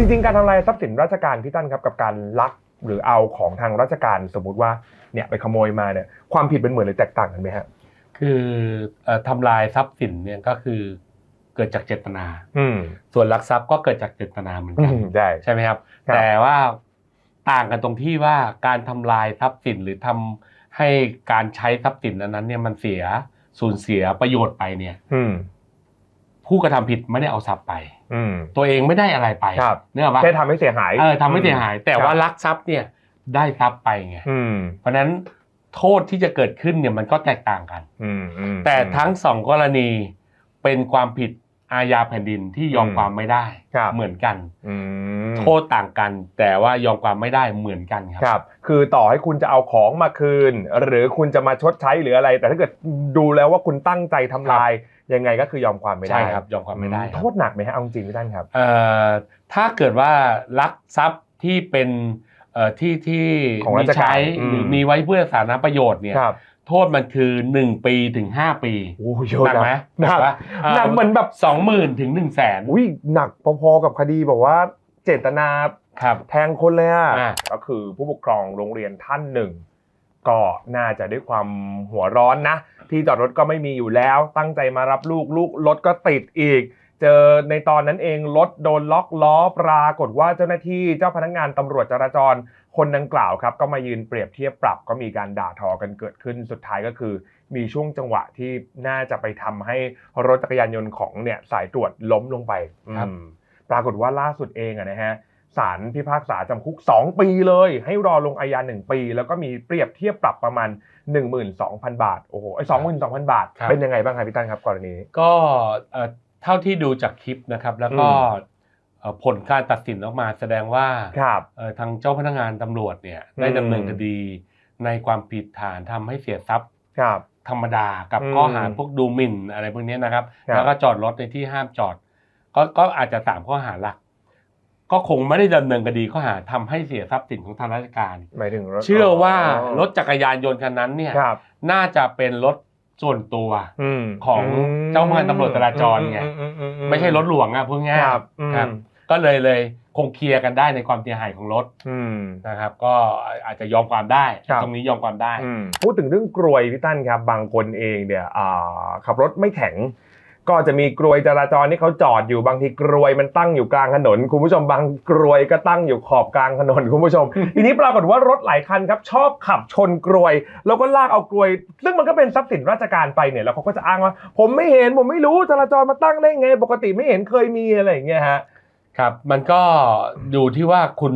จริงๆ การทำลายทรัพย์สินราชการพี่ตั้นครับกับการลักหรือเอาของทางราชการสมมุติว่าเนี่ยไปขโมยมาเนี่ยความผิดเป็นเหมือนหรือแตกต่างกันไหมฮะคือเอ่อทำลายทรัพย์สินเนี่ยก็คือเกิดจากเจตนา อืมส่วนลักทรัพย์ก็เกิดจากเจตนาเหมือนอืกันมได้ใช่ไหมครับครับ แต่ว่าต่างกันตรงที่ว่าการทำลายทรัพย์สินหรือทำให้การใช้ทรัพย์สินนั้นๆเนี่ยมันเสียสูญเสียประโยชน์ไปเนี่ยอืมผู้กระทำผิดไม่ได้เอาทรัพย์ไปอืม ตัวเองไม่ได้อะไรไปครับเนื้ออกปะแค่ทำให้เสียหายเออทำให้เสียหาย แต่ครับว่าลักทรัพย์เนี่ยได้ทรัพย์ไปไงอืมเพราะฉะนั้นโทษที่จะเกิดขึ้นเนี่ยมันก็แตกต่างกันอืมอืมแต่ทั้งสองกรณีเป็นความผิดอาญาแผ่นดินที่ยอมอืมความไม่ได้ครับเหมือนกันอืมโทษต่างกัน แต่ว่ายอมความไม่ได้เหมือนกันคครับรับ คือต่อให้คุณจะเอาของมาคืน หรือคุณจะมาชดใช้หรืออะไร แต่ถ้าเกิดดูแล้วว่าคุณตั้งใจทำลาย ยังไงก็คือยอมความไม่ได้ใช่ครับยอมความไม่ได้คโทรับษหนักไหมฮะเอาจริงๆพี่ตั้นครับเอ่อถ้าเกิดว่าลักทรัพย์ที่เป็นเอ่อที่ที่ของรามีชการใช้อืมหรือมีไว้เพื่อสาธารณประโยชน์เนี่ยครับโทษมันคือ 1 ปีถึง 5 ปีโอ้เยอะหนักไหมหนักปะหนักเหมือนแบบสองหมื่นถึงหนึ่งแสนอุ้ยหนักพอๆกับคดีบอกว่าเจตนาครับแทงคนเลยอะอ่าก็คือผู้ปกครองโรงเรียนท่านหนึ่ง ก็น่าจะด้วยความหัวร้อนนะ ที่จอดรถก็ไม่มีอยู่แล้ว ตั้งใจมารับลูกลูกรถก็ติดอีก เจอในตอนนั้นเองรถโดนล็อกล้อปรากฏว่าเจ้าหน้าที่เจ้าพนักงานตำรวจจราจรคนดังกล่าวครับ ก็มายืนเปรียบเทียบปรับก็มีการด่าทอกันเกิดขึ้นสุดท้ายก็คือ มีช่วงจังหวะที่น่าจะไปทำให้รถจักรยานยนต์ของเนี่ยสายตรวจล้มลงไปครับอืมปรากฏว่าล่าสุดเองอะนะฮะ ศาลพิพากษาจำคุก 2 ปีเลย ให้รอลงอาญา 1 ปี แล้วก็มีเปรียบเทียบปรับประมาณ 12,000 บาท โอ้โหไอ้สองหมื่นสองพันบาท ครับ เป็นยังไงบ้างครับพี่ตั้นครับกรณีนี้ก็เอ่อเท่าที่ดูจากคลิปนะครับ แล้วก็อืม เอ่อผลการตัดสินออกมาแสดงว่าครับ เอ่อทางเจ้าพนักงานตำรวจเนี่ยได้อืมดำเนินคดีในความผิดฐานทำให้เสียทรัพย์ ครับ ธรรมดากับอืมข้อหาพวกดูหมิ่นอะไรพวกนี้นะครับ ครับ แล้วก็จอดรถในที่ห้ามจอด ก็ก็อาจจะสามข้อหาหลัก ก็คงไม่ได้ดำเนินคดีข้อหาทำให้เสียทรัพย์สินของทางราชการ หมายถึงรถเชื่อว่ารถจักรยานยนต์คันนั้นเนี่ยครับน่าจะเป็นรถส่วนตัวอืมของเจ้าพนักงานตำรวจจราจรไงอือือือืไม่ใช่รถหลวงอะพูดง่ายครับอืมครับก็เลยเลยคงเคลียร์กันได้ในความเสียหายของรถอืมนะครับ ก็อาจจะยอมความได้ครับตรงนี้ยอมความได้อืมพูดถึงเรื่องกรวยพี่ตั้นครับ บางคนเองเนี่ยอ่าขับรถไม่แข็ง ก็จะมีกรวยจราจรที่เขาจอดอยู่บางทีกรวยมันตั้งอยู่กลางถนน คุณผู้ชมบางกรวยก็ตั้งอยู่ขอบกลางถนนคุณผู้ชม ทีนี้ปรากฏว่ารถหลายคันครับชอบขับชนกรวย แล้วก็ลากเอากรวย ซึ่งมันก็เป็นทรัพย์สินราชการไปเนี่ยแล้วเขาก็จะอ้างว่า ผมไม่เห็นผมไม่รู้จราจรมาตั้งได้ไง ปกติไม่เห็นเคยมีอะไรอย่างเงี้ยฮะครับ มันก็อยู่ที่ว่าคุณ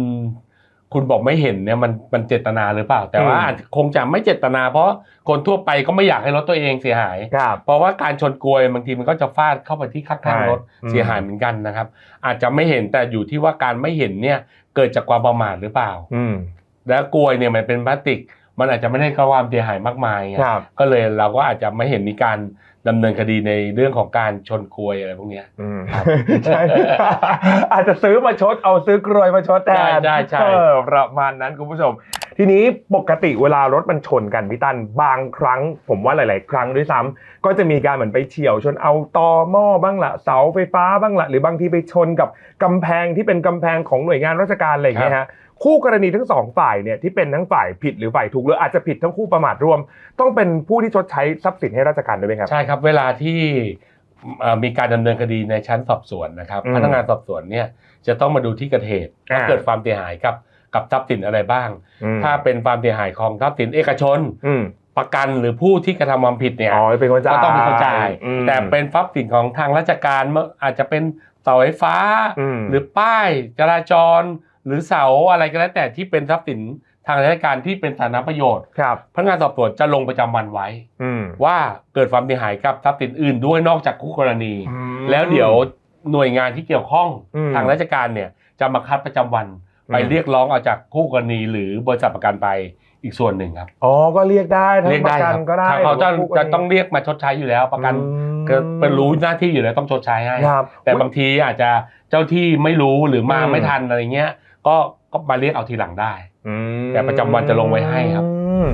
คุณบอกไม่เห็นเนี่ยมันมันเจตนาหรือเปล่า แต่ว่าอืมอาจคงจะไม่เจตนา เพราะคนทั่วไปก็ไม่อยากให้รถตัวเองเสียหายครับเพราะว่าการชนกลวยบางทีมันก็จะฟาดเข้าไปที่ข้างๆรถใช่เสียหายเหมือนกันนะครับ อาจจะไม่เห็นแต่อยู่ที่ว่าการไม่เห็นเนี่ยเกิดจากความประมาทหรือเปล่าอืมแล้วกลวยเนี่ยมันเป็นพลาสติก มันอาจจะไม่ได้กระความเสียหายมากมายไงครับ ก็เลยเราก็อาจจะไม่เห็นมีการดำเนินคดีในเรื่องของการชนกลวยอะไรพวกเนี้ย อืมใช่ อาจจะซื้อมาชดเอาซื้อกรวยมาชดแทนใช่ใช่ใช่ เออประมาณนั้นคุณผู้ชม ทีนี้ปกติเวลารถมันชนกันพี่ตันบางครั้ง ผมว่าหลาย ๆ ครั้งด้วยซ้ำก็จะมีการเหมือนไปเฉี่ยวชนเอาตอหม้อบ้างละเสาไฟฟ้าบ้างละหรือบางทีไปชนกับกำแพงที่เป็นกำแพงของหน่วยงานราชการอะไรอย่างเงี้ยฮะคู่กรณีทั้งสองฝ่ายเนี่ยที่เป็นทั้งฝ่ายผิดหรือฝ่ายถูกหรืออาจจะผิดทั้งคู่ประมาทร่วม ต้องเป็นผู้ที่ชดใช้ทรัพย์สินให้ราชการด้วยไหมครับ ใช่ครับ เวลาที่เอ่อมีการดำเนินคดีในชั้นสอบสวนนะครับอืมพนักงานสอบสวนเนี่ยจะต้องมาดูที่เกิดเหตุว่าอ่าเกิดความเสียหายกับกับทรัพย์สินอะไรบ้างอืมถ้าเป็นความเสียหายของทรัพย์สินเอกชนอืมประกันหรือผู้ที่กระทำความผิดเนี่ยอ๋อเป็นคนจ่ายก็ต้องเป็นคนจ่ายอืมแต่เป็นทรัพย์สินของทางราชการเมื่ออาจจะเป็นเสาไฟฟ้าอืมหรือป้ายจราจร หรือเสาอะไรก็แล้วแต่ที่เป็นทรัพย์สินทางราชการที่เป็นสาธารณประโยชน์ครับพนักงานสอบสวนจะลงประจำวันไว้อืมว่าเกิดความเสียหายกับทรัพย์สินอื่นด้วยนอกจากคู่กรณีอืมแล้วเดี๋ยวหน่วยงานที่เกี่ยวข้องอืมทางราชการเนี่ยจะมาคัดประจำวันอืมไปเรียกร้องเอาจากคู่กรณีหรือบริษัทประกันไปอีกส่วนหนึ่งครับ อ๋อ ก็เรียกได้ทั้งเรียกปได้ระกัคนรับก็ได้ทางเขาจะหรืว่าคู่กรจะณีต้องเรียกมาชดใช้อยู่แล้ว ประกันอืมก็เป็นรู้หน้าที่อยู่แล้วต้องชดใช้ให้ครับแต่บางทีอาจจะเจ้าที่ไม่รู้หรือมาอืมไม่ทันอะไรเงี้ย ก็ก็มาเรียกเอาทีหลังได้อืมแต่ประจำวันจะลงไว้ให้ครับอืม